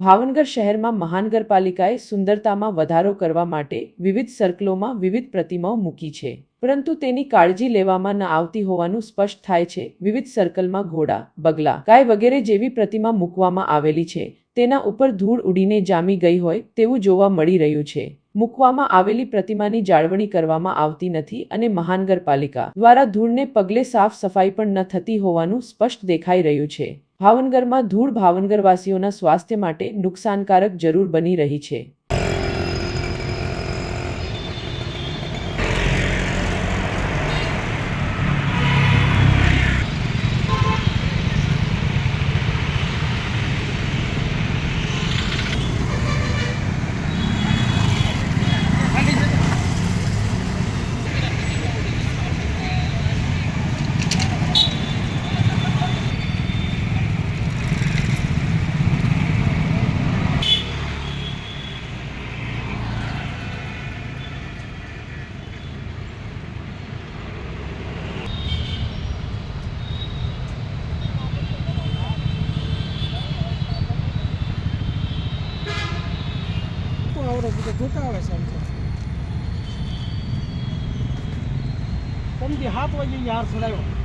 ભાવનગર શહેરમાં મહાનગરપાલિકાએ સુંદરતામાં વધારો કરવા માટે વિવિધ સર્કલોમાં વિવિધ પ્રતિમાઓ મૂકી છે. પરંતુ તેની કાળજી લેવામાં ન આવતી હોવાનું સ્પષ્ટ થાય છે. વિવિધ સર્કલમાં ઘોડા, બગલા, ગાય વગેરે જેવી પ્રતિમા મૂકવામાં આવેલી છે. તેના ઉપર ધૂળ ઉડીને જામી ગઈ હોય તેવું જોવા મળી રહ્યું છે. મૂકવામાં આવેલી પ્રતિમાની જાળવણી કરવામાં આવતી નથી અને મહાનગરપાલિકા દ્વારા ધૂળને પગલે સાફ સફાઈ પણ ન થતી હોવાનું સ્પષ્ટ દેખાઈ રહ્યું છે. ભાવનગરમાં ધૂળ ભાવનગરવાસીઓના સ્વાસ્થ્ય માટે નુકસાનકારક જરૂર બની રહી છે. તો આવડે બધું જોતા આવે છે આમ તો. સમજી સાત વાગે યાર ચડાવ્યો